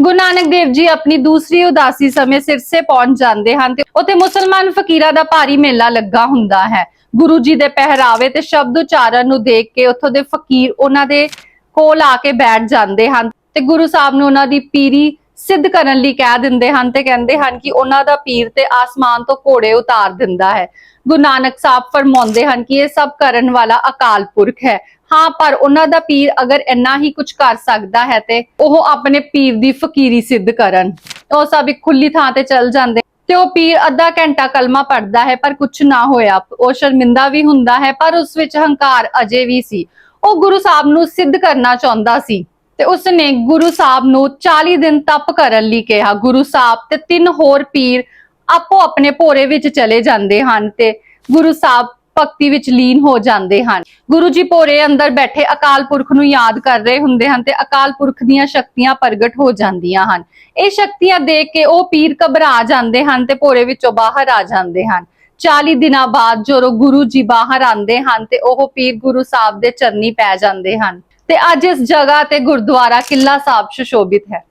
ਗੁਰੂ ਨਾਨਕ ਦੇਵ ਜੀ ਆਪਣੀ ਦੂਸਰੀ ਉਦਾਸੀ ਸਮੇਂ ਸਿਰਸੇ ਪਹੁੰਚ ਜਾਂਦੇ ਹਨ ਤੇ ਉੱਥੇ ਮੁਸਲਮਾਨ ਫਕੀਰਾਂ ਦਾ ਭਾਰੀ ਮੇਲਾ ਲੱਗਾ ਹੁੰਦਾ ਹੈ। ਗੁਰੂ ਜੀ ਦੇ ਪਹਿਰਾਵੇ ਤੇ ਸ਼ਬਦ ਉਚਾਰਨ ਨੂੰ ਦੇਖ ਕੇ ਉੱਥੋਂ ਦੇ ਫਕੀਰ ਉਹਨਾਂ ਦੇ ਕੋਲ ਆ ਕੇ ਬੈਠ ਜਾਂਦੇ ਹਨ ਤੇ ਗੁਰੂ ਸਾਹਿਬ ਨੂੰ ਉਹਨਾਂ ਦੀ ਪੀਰੀ ਸਿੱਧ ਕਰਨ ਲਈ ਕਹਿ ਦਿੰਦੇ ਹਨ ਤੇ ਕਹਿੰਦੇ ਹਨ ਕਿ ਉਹਨਾਂ ਦਾ ਪੀਰ ਤੇ ਆਸਮਾਨ ਤੋਂ ਘੋੜੇ ਉਤਾਰ ਦਿੰਦਾ ਹੈ। ਗੁਰੂ ਨਾਨਕ ਸਾਹਿਬ ਫਰਮਾਉਂਦੇ ਹਨ ਕਿ ਇਹ ਸਭ ਕਰਨ ਵਾਲਾ ਅਕਾਲ ਪੁਰਖ ਹੈ। ਹਾਂ, ਪਰ ਉਹਨਾਂ ਦਾ ਪੀਰ ਅਗਰ ਇੰਨਾ ਹੀ ਕੁਝ ਕਰ ਸਕਦਾ ਹੈ ਤੇ ਉਹ ਆਪਣੇ ਪੀਰ ਦੀ ਫਕੀਰੀ ਸਿੱਧ ਕਰਨ। ਉਹ ਸਭ ਇੱਕ ਖੁੱਲੀ ਥਾਂ ਤੇ ਚੱਲ ਜਾਂਦੇ। ਤੇ ਉਹ ਪੀਰ ਅੱਧਾ ਘੰਟਾ ਕਲਮਾ ਪੜਦਾ ਹੈ, ਪਰ ਕੁਝ ਨਾ ਹੋਇਆ। ਉਹ ਸ਼ਰਮਿੰਦਾ ਵੀ ਹੁੰਦਾ ਹੈ, ਪਰ ਉਸ ਵਿੱਚ ਹੰਕਾਰ ਅਜੇ ਵੀ ਸੀ। ਉਹ ਗੁਰੂ ਸਾਹਿਬ ਨੂੰ ਸਿੱਧ ਕਰਨਾ ਚਾਹੁੰਦਾ ਸੀ। ਤੇ ਉਸ ਨੇ ਗੁਰੂ ਸਾਹਿਬ ਨੂੰ 40 ਦਿਨ ਤਪ ਕਰਨ ਲਈ ਕਿਹਾ। ਗੁਰੂ ਸਾਹਿਬ ਤੇ ਤਿੰਨ ਹੋਰ ਪੀਰ ਆਪੋ ਆਪਣੇ ਭੋਰੇ ਵਿੱਚ ਚਲੇ ਜਾਂਦੇ ਹਨ ਤੇ ਗੁਰੂ ਸਾਹਿਬ ਭਗਤੀ ਵਿੱਚ ਲੀਨ ਹੋ ਜਾਂਦੇ ਹਨ। ਗੁਰੂ ਜੀ ਭੋਰੇ ਅੰਦਰ ਬੈਠੇ ਅਕਾਲ ਪੁਰਖ ਨੂੰ ਯਾਦ ਕਰ ਰਹੇ ਹੁੰਦੇ ਹਨ ਤੇ ਅਕਾਲ ਪੁਰਖ ਦੀਆਂ ਸ਼ਕਤੀਆਂ ਪ੍ਰਗਟ ਹੋ ਜਾਂਦੀਆਂ ਹਨ। ਇਹ ਸ਼ਕਤੀਆਂ ਦੇਖ ਕੇ ਉਹ ਪੀਰ ਘਬਰਾ ਜਾਂਦੇ ਹਨ ਤੇ ਭੋਰੇ ਵਿੱਚੋਂ ਬਾਹਰ ਆ ਜਾਂਦੇ ਹਨ। 40 ਦਿਨਾਂ ਬਾਅਦ ਜਦੋਂ ਗੁਰੂ ਜੀ ਬਾਹਰ ਆਉਂਦੇ ਹਨ ਤੇ ਉਹ ਪੀਰ ਗੁਰੂ ਸਾਹਿਬ ਦੇ ਚਰਨੀ ਪੈ ਜਾਂਦੇ ਹਨ। ਤੇ ਅੱਜ ਇਸ ਜਗ੍ਹਾ ਤੇ ਗੁਰਦੁਆਰਾ ਕਿਲਾ ਸਾਹਿਬ ਸੁਸ਼ੋਭਿਤ ਹੈ।